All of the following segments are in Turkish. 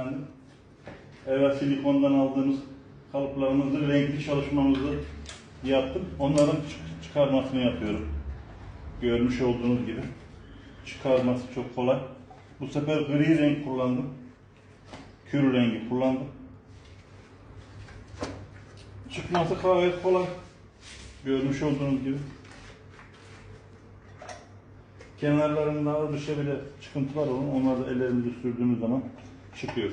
efendim. Evet silikondan aldığımız kalıplarımızı renkli çalışmamızı yaptım. Onların çık- çıkarmasını yapıyorum. Görmüş olduğunuz gibi. Çıkarması çok kolay. Bu sefer gri renk kullandım. Kür rengi kullandım. Çıkması gayet kolay. Görmüş olduğunuz gibi. Kenarlarında az bir bile çıkıntılar olan onlar da ellerimizi sürdüğümüz zaman çıkıyor.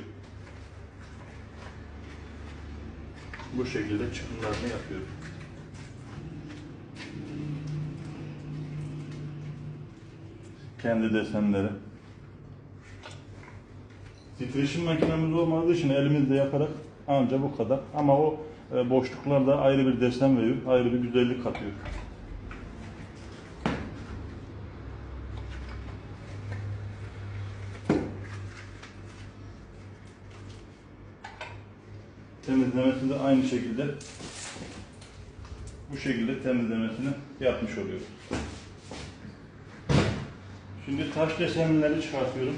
Bu şekilde çıkımlarını yapıyorum. Kendi desenleri. Titreşim makinemiz olmadığı için elimizle yaparak anca bu kadar. Ama o e, boşluklarda ayrı bir desen veriyor, ayrı bir güzellik katıyor. Temizlemesi de aynı şekilde bu şekilde temizlemesini yapmış oluyoruz. Şimdi taş desenleri çıkartıyorum.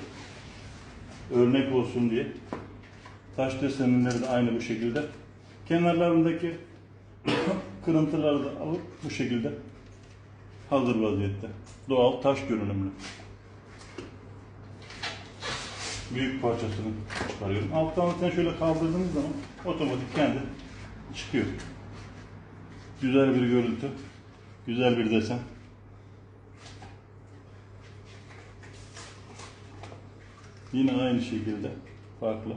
Örnek olsun diye. Taş desenleri de aynı bu şekilde. Kenarlarındaki kırıntıları da alıp bu şekilde hazır vaziyette. Doğal taş görünümlü. Büyük parçasını çıkarıyorum. Alttan zaten şöyle kaldırdığınız zaman otomatik kendi çıkıyor. Güzel bir görüntü. Güzel bir desen. Yine aynı şekilde farklı.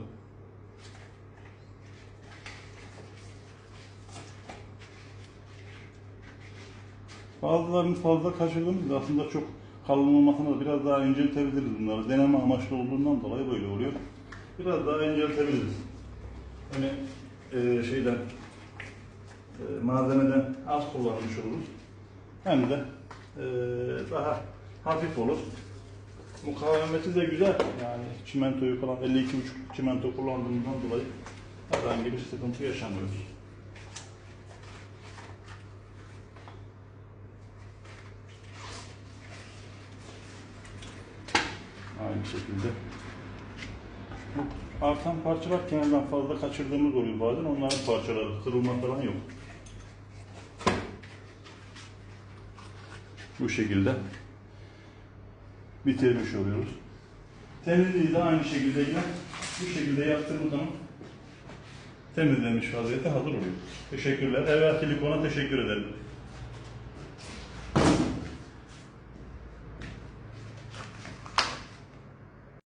Bazılarını fazla kaçırdığımızda aslında çok kalın olmasına da biraz daha inceltebiliriz bunları. Deneme amaçlı olduğundan dolayı böyle oluyor. Biraz daha inceltebiliriz. Hani e, şeyden e, malzemeden az kullanmış oluruz. Hem de e, daha hafif olur. Mukavemeti de güzel. Yani çimentoyu falan 52,5 çimento kullandığımızdan dolayı herhangi bir sıkıntı yaşamıyoruz. Aynı şekilde. Artan parçalar kenardan fazla kaçırdığımız oluyor bazen. Onların parçaları, kırılma falan yok. Bu şekilde bitirmiş oluyoruz. Temizliği de aynı şekilde yine bu şekilde yaptığımız zaman temizlenmiş vaziyette hazır oluyor. Teşekkürler. Evet Silikon'a teşekkür ederim.